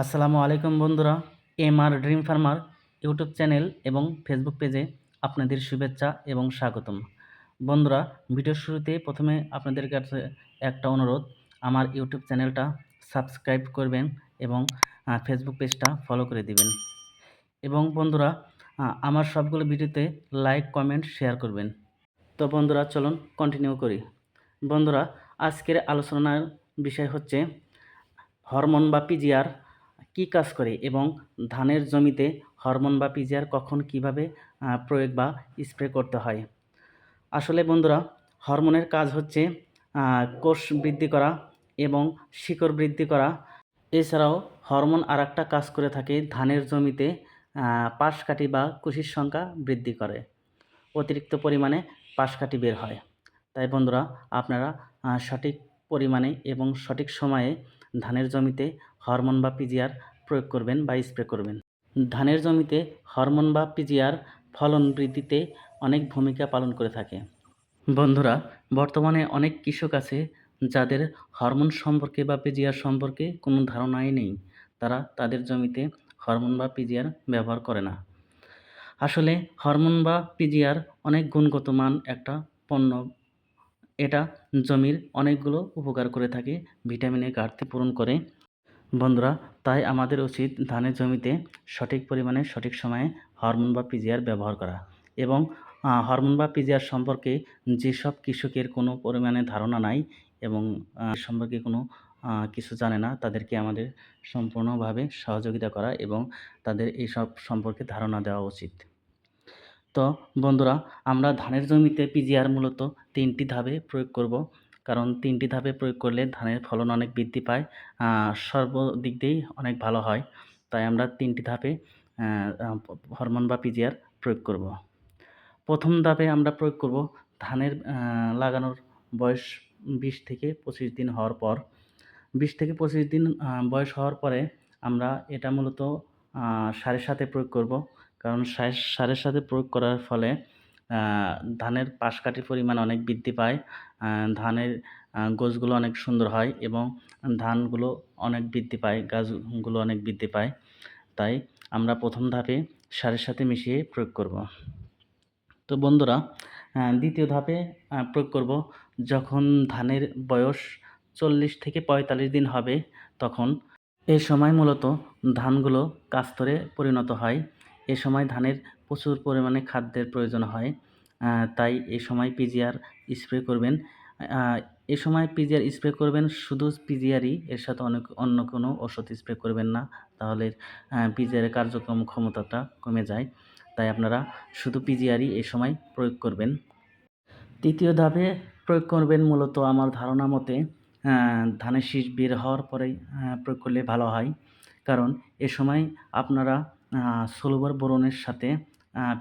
আসসালামু আলাইকুম বন্ধুরা M R dream farmer YouTube channel এবং ফেসবুক পেজে আপনাদের শুভেচ্ছা এবং স্বাগতম। বন্ধুরা, ভিডিওর শুরুতে প্রথমে আপনাদের কাছে একটা অনুরোধ, আমার ইউটিউব চ্যানেলটা সাবস্ক্রাইব করবেন এবং ফেসবুক পেজটা ফলো করে দিবেন। এবং বন্ধুরা আমার সবগুলো ভিডিওতে লাইক, কমেন্ট, শেয়ার করবেন। তো বন্ধুরা, চলুন কন্টিনিউ করি। বন্ধুরা, আজকের আলোচনার বিষয় হচ্ছে, হরমোন বা পিজিআর কী কাজ করে এবং ধানের জমিতে হরমোন বা পিজিআর কখন কীভাবে প্রয়োগ বা স্প্রে করতে হয়? আসলে বন্ধুরা, হরমোনের কাজ হচ্ছে কোষ বৃদ্ধি করা এবং শিকড় বৃদ্ধি করা। এছাড়াও হরমোন আর একটা কাজ করে থাকে, ধানের জমিতে পাশকাঠি বা কুশির সংখ্যা বৃদ্ধি করে। অতিরিক্ত পরিমাণে পাশকাঠি বের হয়। তাই বন্ধুরা, আপনারা সঠিক পরিমাণে এবং সঠিক সময়ে ধানের জমিতে হরমোন বা পিজিআর প্রয়োগ করবেন বা স্প্রে করবেন। ধানের জমিতে হরমোন বা পিজিআর ফলন বৃদ্ধিতে অনেক ভূমিকা পালন করে থাকে। বন্ধুরা, বর্তমানে অনেক কৃষক আছে যাদের হরমোন সম্পর্কে বা পিজিআর সম্পর্কে কোনো ধারণাই নেই। তারা তাদের জমিতে হরমোন বা পিজিআর ব্যবহার করে না। আসলে হরমোন বা পিজিআর অনেক গুণগত মান একটা পণ্য। এটা জমির অনেকগুলো উপকার করে থাকে ভিটামিনের ঘাটতি পূরণ করে বন্ধুরা, তাই আমাদের উচিত ধানের জমিতে সঠিক পরিমাণে, সঠিক সময়ে হরমোন বা পিজিআর ব্যবহার করা এবং হরমোন বা পিজিআর সম্পর্কে যেসব কৃষকের কোনো পরিমাণে ধারণা নাই এবং সম্পর্কে কোনো কিছু জানে না, তাদেরকে আমাদের সম্পূর্ণভাবে সহযোগিতা করা এবং তাদের এইসব সম্পর্কে ধারণা দেওয়া উচিত। তো বন্ধুরা, আমরা ধানের জমিতে পিজিআর মূলত তিনটি ধাপে প্রয়োগ করব। কারণ তিনটি ধাপে প্রয়োগ করলে ধানের ফলন অনেক বৃদ্ধি পায় সর্বদিক দিয়েই অনেক ভালো হয়। তাই আমরা তিনটি ধাপে হরমোন বা পিজিআর প্রয়োগ করব। প্রথম ধাপে আমরা প্রয়োগ করব ধানের লাগানোর বয়স বিশ থেকে পঁচিশ দিন হওয়ার পর। বিশ থেকে পঁচিশ দিন বয়স হওয়ার পরে আমরা এটা মূলত সারের সাথে প্রয়োগ করব। কারণ সার সারের সাথে প্রয়োগ করার ফলে ধানের পাশকাঠির পরিমাণ অনেক বৃদ্ধি পায়। ধানের গোছগুলো অনেক সুন্দর হয় এবং ধানগুলো অনেক বৃদ্ধি পায়, গাছগুলো অনেক বৃদ্ধি পায়। তাই আমরা প্রথম ধাপে সারের সাথে মিশিয়ে প্রয়োগ করব। তো বন্ধুরা দ্বিতীয় ধাপে প্রয়োগ করব। যখন ধানের বয়স চল্লিশ থেকে পঁয়তাল্লিশ দিন হবে, তখন এই সময় মূলত ধানগুলো কাস্তরে পরিণত হয়। এ সময় ধানের প্রচুর পরিমাণে খাদ্যের প্রয়োজন হয়। তাই এই সময় পিজিআর স্প্রে করবেন। এ সময় পিজিআর স্প্রে করবেন, শুধু পিজিআরই, এর সাথে অনেক, অন্য কোনো ওষুধ স্প্রে করবেন না। তাহলে পিজিআরের কার্যক্রম ক্ষমতাটা কমে যায়। তাই আপনারা শুধু পিজিআরই এই সময় প্রয়োগ করবেন। তৃতীয় ধাপে প্রয়োগ করবেন মূলত আমার ধারণা মতে ধানের শীষ বের হওয়ার পরেই প্রয়োগ করলে ভালো হয়। কারণ, এ সময় আপনারা সোলোবার বোরনের সাথে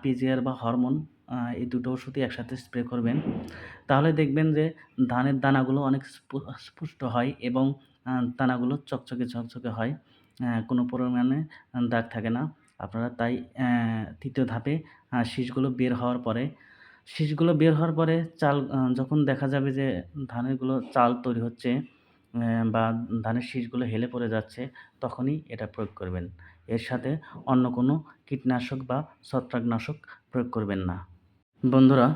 পিজিআর বা হরমোন এই দুটো ওষুধই একসাথে স্প্রে করবেন। তাহলে দেখবেন যে ধানের দানাগুলো অনেক স্পু- স্পুষ্ট হয় এবং দানাগুলো চকচকে ঝকঝকে হয়। কোনো পরিমাণে দাগ থাকে না। আপনারা তাই তৃতীয় ধাপে শীষগুলো বের হওয়ার পরে, শীষগুলো বের হওয়ার পরে চাল যখন দেখা যাবে যে ধানেরগুলো চাল তৈরি হচ্ছে বা ধানের শীষগুলো হেলে পড়ে যাচ্ছে, তখনই এটা প্রয়োগ করবেন। এর সাথে অন্য কোনো কীটনাশক বা ছত্রাকনাশক প্রয়োগ করবেন না। বন্ধুরা,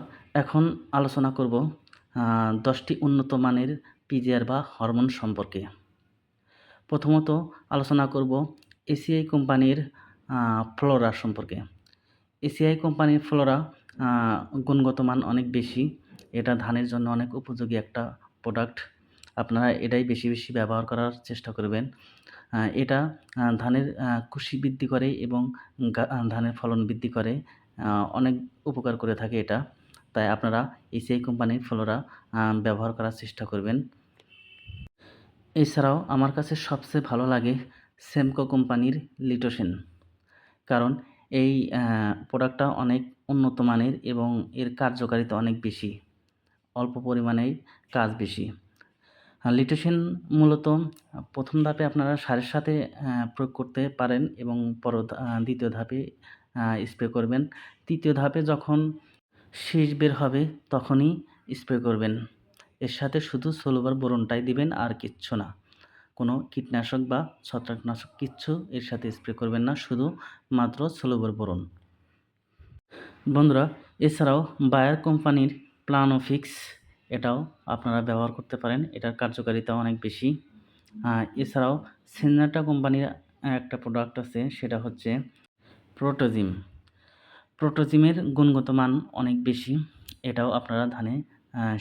এখন আলোচনা করব দশটি উন্নত মানের পিজিআর বা হরমোন সম্পর্কে। প্রথমত আলোচনা করব এসিআই কোম্পানির ফ্লোরা সম্পর্কে। এসিআই কোম্পানির ফ্লোরা গুণগত মান অনেক বেশি। এটা ধানের জন্য অনেক উপযোগী একটা প্রোডাক্ট। আপনারা এটাই বেশি বেশি ব্যবহার করার চেষ্টা করবেন। এটা ধানের কুশি বৃদ্ধি করে এবং ধানের ফলন বৃদ্ধি করে। অনেক উপকার করে থাকে এটা। তাই আপনারা এসিআই কোম্পানির ফ্লোরা ব্যবহার করার চেষ্টা করবেন। এছাড়াও আমার কাছে সবচেয়ে ভালো লাগে সেমকো কোম্পানির লিটোসেন কারণ এই প্রোডাক্টটা অনেক উন্নত মানের এবং এর কার্যকারিতা অনেক বেশি। অল্প পরিমাণেই কাজ বেশি। আর লিটোসিন মূলত প্রথম ধাপে আপনারা সারের সাথে প্রয়োগ করতে পারেন এবং পর দ্বিতীয় ধাপে স্প্রে করবেন। তৃতীয় ধাপে যখন শীষ বের হবে তখনই স্প্রে করবেন। এর সাথে শুধু সোলোবার বোরনটাই দিবেন, আর কিচ্ছু না। কোনো কীটনাশক বা ছত্রাকনাশক কিচ্ছু এর সাথে স্প্রে করবেন না, শুধু মাত্র সোলোবার বোরন বন্ধুরা, এছাড়াও বায়ার কোম্পানির প্লানোফিক্স এটাও আপনারা ব্যবহার করতে পারেন। এটার কার্যকারিতা অনেক বেশি। এছাড়াও সেনাটা কোম্পানির একটা প্রোডাক্ট আছে, সেটা হচ্ছে প্রোটোজিম প্রোটোজিমের গুণগত মান অনেক বেশি। এটাও আপনারা ধানে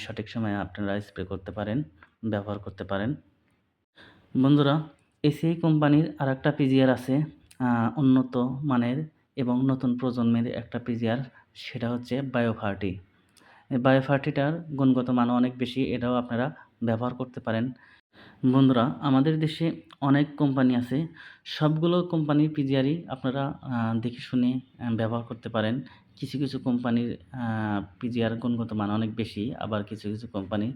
সঠিক সময়ে আপনারা স্প্রে করতে পারেন, ব্যবহার করতে পারেন। বন্ধুরা, এসিআই কোম্পানির আর একটা পিজিআর আছে উন্নত মানের এবং নতুন প্রজন্মের একটা পিজিআর সেটা হচ্ছে বায়োফার্টি এই বায়োফার্টিটার গুণগত মান অনেক বেশি, এটাও আপনারা ব্যবহার করতে পারেন। বন্ধুরা, আমাদের দেশে অনেক কোম্পানি আছে, সবগুলো কোম্পানির পিজিআরই আপনারা দেখে শুনে ব্যবহার করতে পারেন। কিছু কিছু কোম্পানির পিজিআর গুণগত মান অনেক বেশি, আবার কিছু কিছু কোম্পানির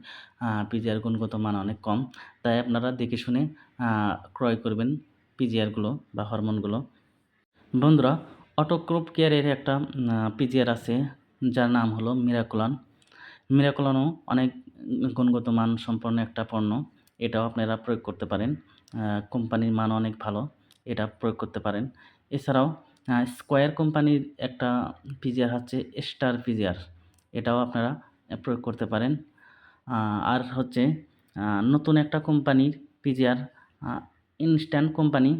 পিজিআর গুণগত মান অনেক কম। তাই আপনারা দেখে শুনে ক্রয় করবেন পিজিআরগুলো বা হরমোনগুলো। বন্ধুরা, অটোক্রোপ কেয়ারের একটা পিজিআর আছে, যার নাম হলো মিরাকুলান। মিরাকুলানও অনেক গুণগত মান সম্পন্ন একটা পণ্য। এটাও আপনারা প্রয়োগ করতে পারেন। কোম্পানির মান অনেক ভালো, এটা প্রয়োগ করতে পারেন। এছাড়াও স্কোয়ার কোম্পানির একটা পিজিআর হচ্ছে স্টার পিজিআর। এটাও আপনারা প্রয়োগ করতে পারেন। আর হচ্ছে নতুন একটা কোম্পানির পিজিআর ইনস্ট্যান্ট কোম্পানি।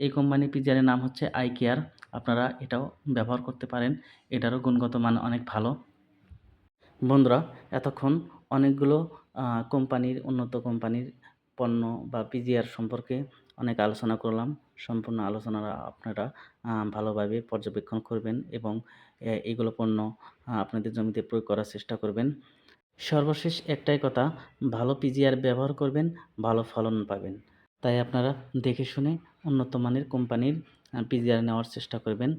এই কোম্পানির পিজিআরের নাম হচ্ছে আই কেয়ার আপনারা এটাও ব্যবহার করতে পারেন। এটারও গুণগত মান অনেক ভালো। বন্ধুরা, এতক্ষণ অনেকগুলো কোম্পানির, উন্নত কোম্পানির পণ্য বা পিজিআর সম্পর্কে অনেক আলোচনা করলাম। সম্পূর্ণ আলোচনা আপনারা ভালোভাবে পর্যবেক্ষণ করবেন এবং, এ- এইগুলো পণ্য আপনাদের জমিতে প্রয়োগ করার চেষ্টা করবেন। সর্বশেষ একটাই কথা, ভালো পিজিআর ব্যবহার করবেন, ভালো ফলন পাবেন। তাই আপনারা দেখে শুনে উন্নত মানের কোম্পানির পিজিআর নেওয়ার চেষ্টা করবেন।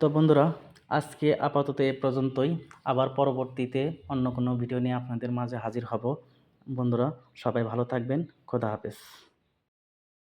তো বন্ধুরা আজকে আপাতত এ পর্যন্তই। আবার পরবর্তীতে অন্য কোনো ভিডিও নিয়ে আপনাদের মাঝে হাজির হব। বন্ধুরা, সবাই ভালো থাকবেন। খোদা হাফেজ।